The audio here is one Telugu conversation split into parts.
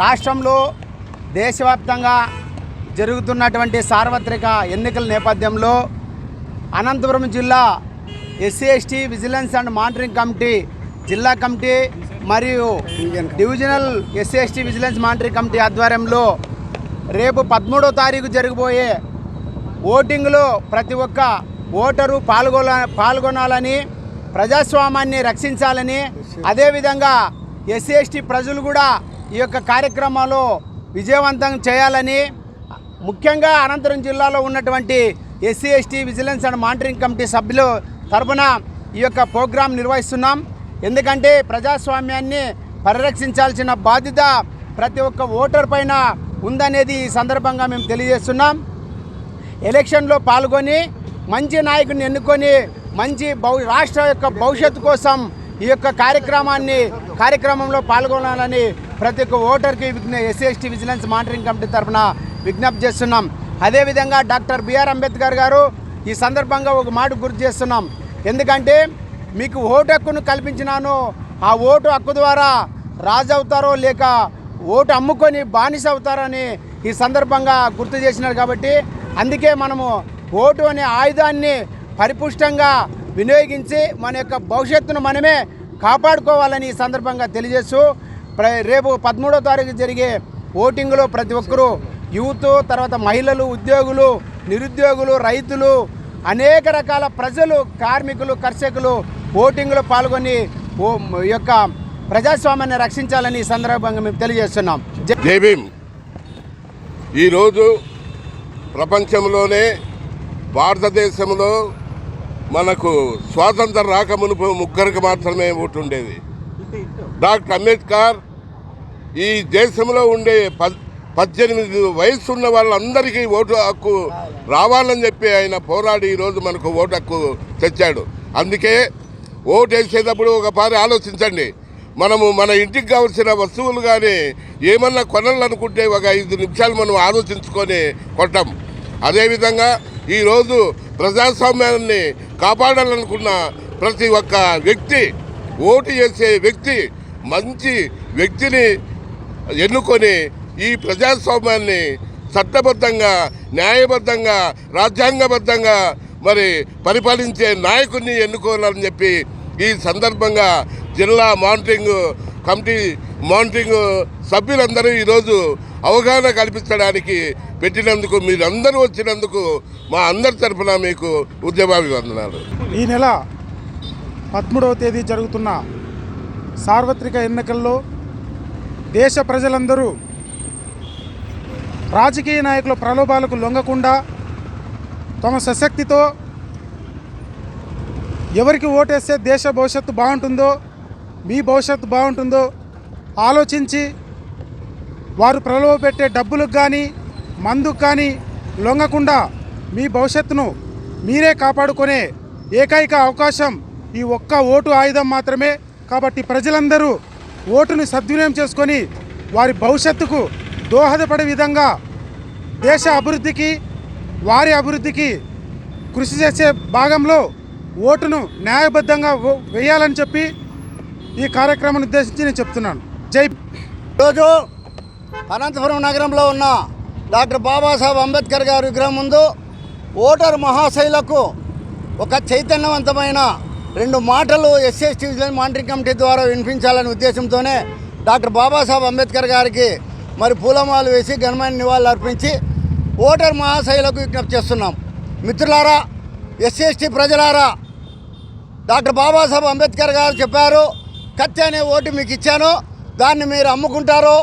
రాష్ట్రంలో దేశవ్యాప్తంగా జరుగుతున్నటువంటి సార్వత్రిక ఎన్నికల నేపథ్యంలో అనంతపురం జిల్లా SC ST vigilance and monitoring committee జిల్లా కమిటీ మరియు divisional SC ST vigilance monitoring committee ఆధ్వర్యంలో రేపు పదమూడో తారీఖు జరగబోయే ఓటింగ్లో ప్రతి ఒక్క ఓటరు పాల్గొన పాల్గొనాలని ప్రజాస్వామ్యాన్ని రక్షించాలని అదేవిధంగా ఎస్సీ ఎస్టీ ప్రజలు కూడా ఈ యొక్క కార్యక్రమాలు విజయవంతం చేయాలని ముఖ్యంగా అనంతపురం జిల్లాలో ఉన్నటువంటి SC ST vigilance and monitoring committee సభ్యులు తరపున ఈ యొక్క ప్రోగ్రాం నిర్వహిస్తున్నాం. ఎందుకంటే ప్రజాస్వామ్యాన్ని పరిరక్షించాల్సిన బాధ్యత ప్రతి ఒక్క ఓటర్ పైన ఉందనేది ఈ సందర్భంగా మేము తెలియజేస్తున్నాం. ఎలక్షన్లో పాల్గొని మంచి నాయకుని ఎన్నుకొని మంచి భవ రాష్ట్ర యొక్క భవిష్యత్తు కోసం ఈ యొక్క కార్యక్రమాన్ని కార్యక్రమంలో పాల్గొనాలని ప్రతి ఒక్క ఓటర్కి Vigna SC ST vigilance monitoring committee తరఫున విజ్ఞప్తి చేస్తున్నాం. అదేవిధంగా డాక్టర్ బిఆర్ అంబేద్కర్ గారు ఈ సందర్భంగా ఒక మాట గుర్తు చేస్తున్నాం. ఎందుకంటే మీకు ఓటు హక్కును కల్పించినాను. ఆ ఓటు హక్కు ద్వారా రాజు అవుతారో లేక ఓటు అమ్ముకొని బానిస అవుతారని ఈ సందర్భంగా గుర్తు చేసినారు కాబట్టి అందుకే మనము ఓటు అనే ఆయుధాన్ని పరిపుష్టంగా వినియోగించి మన యొక్క భవిష్యత్తును మనమే కాపాడుకోవాలని ఈ సందర్భంగా తెలియజేస్తూ రేపు పదమూడో తారీఖు జరిగే ఓటింగ్లో ప్రతి ఒక్కరూ యూత్ తర్వాత మహిళలు ఉద్యోగులు నిరుద్యోగులు రైతులు అనేక రకాల ప్రజలు కార్మికులు కర్షకులు ఓటింగ్లో పాల్గొని ఓ యొక్క ప్రజాస్వామ్యాన్ని రక్షించాలని ఈ సందర్భంగా మేము తెలియజేస్తున్నాం. జై భీమ్. ఈరోజు ప్రపంచంలోనే భారతదేశంలో మనకు స్వాతంత్రం రాకమునుపు ముగ్గురికి మాత్రమే ఓటు ఉండేది డాక్టర్ అంబేద్కర్ ఈ దేశంలో ఉండే పద్దెనిమిది వయసు ఉన్న వాళ్ళందరికీ ఓటు హక్కు రావాలని చెప్పి ఆయన పోరాడి ఈరోజు మనకు ఓటు హక్కు తెచ్చాడు. అందుకే ఓటు వేసేటప్పుడు ఒక పారి ఆలోచించండి. మనము మన ఇంటికి కావలసిన వస్తువులు కానీ ఏమన్నా కొనాలనుకుంటే ఒక ఐదు నిమిషాలు మనం ఆలోచించుకొని కొట్టాం. అదేవిధంగా ఈరోజు ప్రజాస్వామ్యాన్ని కాపాడాలనుకున్న ప్రతి ఒక్క వ్యక్తి ఓటు చేసే వ్యక్తి మంచి వ్యక్తిని ఎన్నుకొని ఈ ప్రజాస్వామ్యాన్ని చట్టబద్ధంగా న్యాయబద్ధంగా రాజ్యాంగబద్ధంగా మరి పరిపాలించే నాయకుడిని ఎన్నుకోవాలని చెప్పి ఈ సందర్భంగా జిల్లా మానిటరింగ్ కమిటీ మానిటరింగ్ సభ్యులందరూ ఈరోజు అవగాహన కల్పించడానికి పెట్టినందుకు మీరందరూ వచ్చినందుకు మా అందరి తరఫున మీకు ఉద్యమాభివందనాలు. ఈ నెల పదమూడవ తేదీ జరుగుతున్న సార్వత్రిక ఎన్నికల్లో దేశ ప్రజలందరూ రాజకీయ నాయకుల ప్రలోభాలకు లొంగకుండా తమ సశక్తితో ఎవరికి ఓటేస్తే దేశ భవిష్యత్తు బాగుంటుందో మీ భవిష్యత్తు బాగుంటుందో ఆలోచించి వారు ప్రలోభ పెట్టే డబ్బులకు కానీ మందుకు కానీ లొంగకుండా మీ భవిష్యత్తును మీరే కాపాడుకునే ఏకైక అవకాశం ఈ ఒక్క ఓటు ఆయుధం మాత్రమే. కాబట్టి ప్రజలందరూ ఓటుని సద్వినియోగం చేసుకొని వారి భవిష్యత్తుకు దోహదపడే విధంగా దేశ అభివృద్ధికి వారి అభివృద్ధికి కృషి చేసే భాగంలో ఓటును న్యాయబద్ధంగా వేయాలని చెప్పి ఈ కార్యక్రమాన్ని ఉద్దేశించి నేను చెప్తున్నాను. జై ఈరోజు అనంతపురం నగరంలో ఉన్న డాక్టర్ బాబాసాహెబ్ అంబేద్కర్ గారి విగ్రహం ముందు ఓటర్ మహాశైలకు ఒక చైతన్యవంతమైన రెండు మాటలు ఎస్ఎస్టీ విజిలెన్స్ మానిటరింగ్ కమిటీ ద్వారా వినిపించాలనే ఉద్దేశంతోనే డాక్టర్ బాబాసాహెబ్ అంబేద్కర్ గారికి మరి పూలమాలు వేసి ఘనమైన నివాళులు అర్పించి ఓటర్ మహాశైలకు విజ్ఞప్తి చేస్తున్నాం. మిత్రులారా ఎస్సీ ప్రజలారా డాక్టర్ బాబాసాహెబ్ అంబేద్కర్ గారు చెప్పారు కత్తి అనే ఓటు మీకు ఇచ్చాను దాన్ని మీరు అమ్ముకుంటారో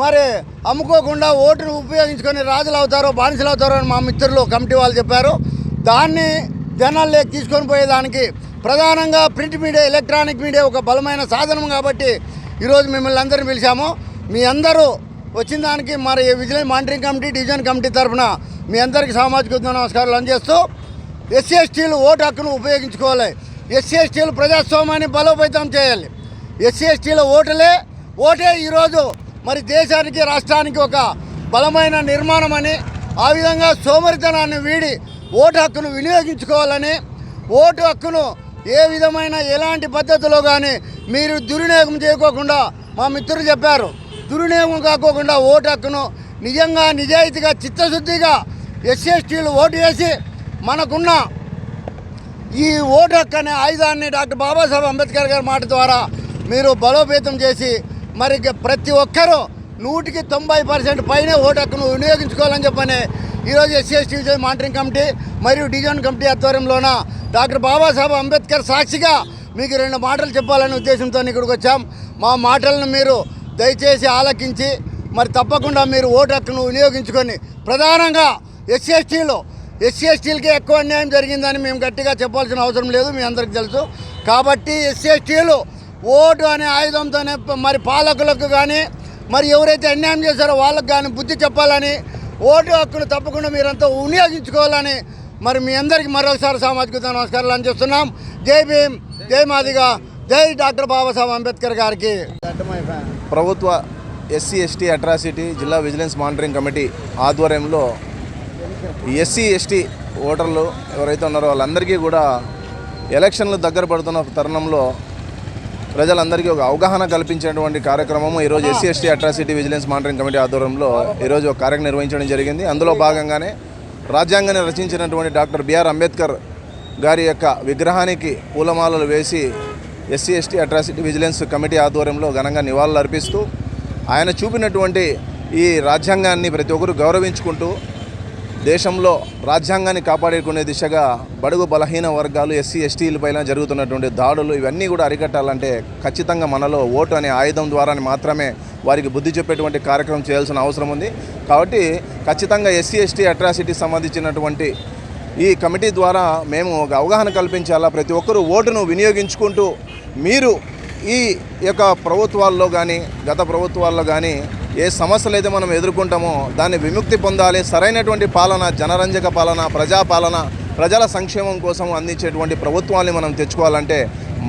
మరి అమ్ముకోకుండా ఓటును ఉపయోగించుకొని రాజులు అవుతారో బానిసలు అవుతారో అని మా మిత్రులు కమిటీ వాళ్ళు చెప్పారు. దాన్ని జనాల్లోకి తీసుకొని పోయేదానికి ప్రధానంగా ప్రింట్ మీడియా ఎలక్ట్రానిక్ మీడియా ఒక బలమైన సాధనం కాబట్టి ఈరోజు మిమ్మల్ని అందరిని పిలిచాము. మీ అందరూ వచ్చిన దానికి మరి vigilance monitoring committee division committee తరఫున మీ అందరికీ సామాజిక ఉద్యమ నమస్కారాలు అందజేస్తూ ఎస్సీ ఎస్టీలు ఓటు హక్కును ఉపయోగించుకోవాలి. ఎస్సీ ఎస్టీలు ప్రజాస్వామ్యాన్ని బలోపేతం చేయాలి. ఎస్సీ ఎస్టీల ఓటులే ఓటే ఈరోజు మరి దేశానికి రాష్ట్రానికి ఒక బలమైన నిర్మాణం అని ఆ విధంగా సోమరితనాన్ని వీడి ఓటు హక్కును వినియోగించుకోవాలని ఓటు హక్కును ఏ విధమైన ఎలాంటి పద్ధతిలో కానీ మీరు దుర్వినియోగం చేయకోకుండా మా మిత్రులు చెప్పారు. దుర్వినియోగం కాకోకుండా ఓటు హక్కును నిజంగా నిజాయితీగా చిత్తశుద్ధిగా ఎస్సీఎస్టీలు ఓటు వేసి మనకున్న ఈ ఓటు హక్కు అనే ఆయుధాన్ని డాక్టర్ బాబాసాహెబ్ అంబేద్కర్ గారి మాట ద్వారా మీరు బలోపేతం చేసి మరి ప్రతి ఒక్కరూ నూటికి తొంభై పర్సెంట్ పైనే ఓటు హక్కును వినియోగించుకోవాలని చెప్పని ఈరోజు ఎస్సీ ఎస్టీ మానిటరింగ్ కమిటీ మరియు డివిజన్ కమిటీ ఆధ్వర్యంలోన డాక్టర్ బాబాసాహెబ్ అంబేద్కర్ సాక్షిగా మీకు రెండు మాటలు చెప్పాలనే ఉద్దేశంతో ఇక్కడికి వచ్చాం. మా మాటలను మీరు దయచేసి ఆలకించి మరి తప్పకుండా మీరు ఓటు హక్కును వినియోగించుకొని ప్రధానంగా ఎస్సీ ఎస్టీలు ఎస్సీ ఎక్కువ అన్యాయం జరిగిందని మేము గట్టిగా చెప్పాల్సిన అవసరం లేదు మీ అందరికి తెలుసు. కాబట్టి ఎస్సీ ఎస్టీలు ఓటు అనే ఆయుధంతోనే మరి పాలకులకు కానీ మరి ఎవరైతే అన్యాయం చేశారో వాళ్ళకు కానీ బుద్ధి చెప్పాలని ఓటు హక్కును తప్పకుండా మీరంతా వినియోగించుకోవాలని మరి మీ అందరికీ మరొకసారి సామాజిక నమస్కారాలు అని చెప్తున్నాం జై భీమ్ జై మాదిగా జై డాక్టర్ బాబాసాహెబ్ అంబేద్కర్ గారికి. ప్రభుత్వ ఎస్సీ ఎస్టీ అట్రాసిటీ జిల్లా విజిలెన్స్ మానిటరింగ్ కమిటీ ఆధ్వర్యంలో ఎస్సీ ఎస్టీ ఓటర్లు ఎవరైతే ఉన్నారో వాళ్ళందరికీ కూడా ఎలక్షన్లు దగ్గర పడుతున్న తరుణంలో ప్రజలందరికీ ఒక అవగాహన కల్పించినటువంటి కార్యక్రమము. ఈరోజు SC ST atrocity vigilance monitoring committee ఆధ్వర్యంలో ఈరోజు ఒక కార్యక్రమం నిర్వహించడం జరిగింది. అందులో భాగంగానే రాజ్యాంగాన్ని రచించినటువంటి డాక్టర్ బిఆర్ అంబేద్కర్ గారి యొక్క విగ్రహానికి పూలమాలలు వేసి SC ST atrocity vigilance committee ఆధ్వర్యంలో ఘనంగా నివాళులు అర్పిస్తూ ఆయన చూపినటువంటి ఈ రాజ్యాంగాన్ని ప్రతి ఒక్కరు గౌరవించుకుంటూ దేశంలో రాజ్యాంగాన్ని కాపాడుకునే దిశగా బడుగు బలహీన వర్గాలు ఎస్సీ ఎస్టీలపైన జరుగుతున్నటువంటి దాడులు ఇవన్నీ కూడా అరికట్టాలంటే ఖచ్చితంగా మనలో ఓటు అనే ఆయుధం ద్వారా మాత్రమే వారికి బుద్ధి చెప్పేటువంటి కార్యక్రమం చేయాల్సిన అవసరం ఉంది. కాబట్టి ఖచ్చితంగా ఎస్సీ ఎస్టీ అట్రాసిటీకి సంబంధించినటువంటి ఈ కమిటీ ద్వారా మేము ఒక అవగాహన కల్పించాలా? ప్రతి ఒక్కరూ ఓటును వినియోగించుకుంటూ మీరు ఈ యొక్క ప్రభుత్వాల్లో కానీ గత ప్రభుత్వాల్లో కానీ ఏ సమస్యలు అయితే మనం ఎదుర్కొంటామో దాన్ని విముక్తి పొందాలి సరైనటువంటి పాలన జనరంజక పాలన ప్రజాపాలన ప్రజల సంక్షేమం కోసం అందించేటువంటి ప్రభుత్వాన్ని మనం తెచ్చుకోవాలంటే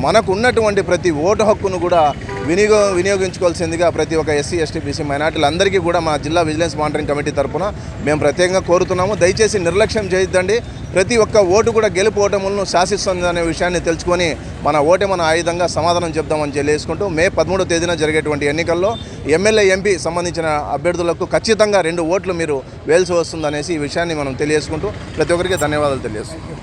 మనకు ఉన్నటువంటి ప్రతి ఓటు హక్కును కూడా వినియోగ వినియోగించుకోవాల్సిందిగా ప్రతి ఒక్క ఎస్సీ ఎస్టీ బీసీ మైనార్టీలందరికీ కూడా మా జిల్లా విజిలెన్స్ మానిటరింగ్ కమిటీ తరఫున మేము ప్రత్యేకంగా కోరుతున్నాము. దయచేసి నిర్లక్ష్యం చేయొద్దండి. ప్రతి ఒక్క ఓటు కూడా గెలుపు ఓటములను శాసిస్తుంది అనే విషయాన్ని తెలుసుకొని మన ఓటే మన ఆయుధంగా సమాధానం చెప్దామని తెలియజేసుకుంటూ మే పదమూడో తేదీన జరిగేటువంటి ఎన్నికల్లో ఎమ్మెల్యే ఎంపీ సంబంధించిన అభ్యర్థులకు ఖచ్చితంగా రెండు ఓట్లు మీరు వేల్సి వస్తుందనేసి ఈ విషయాన్ని మనం తెలియజేసుకుంటూ ప్రతి ఒక్కరికి ధన్యవాదాలు తెలియజేస్తున్నాం.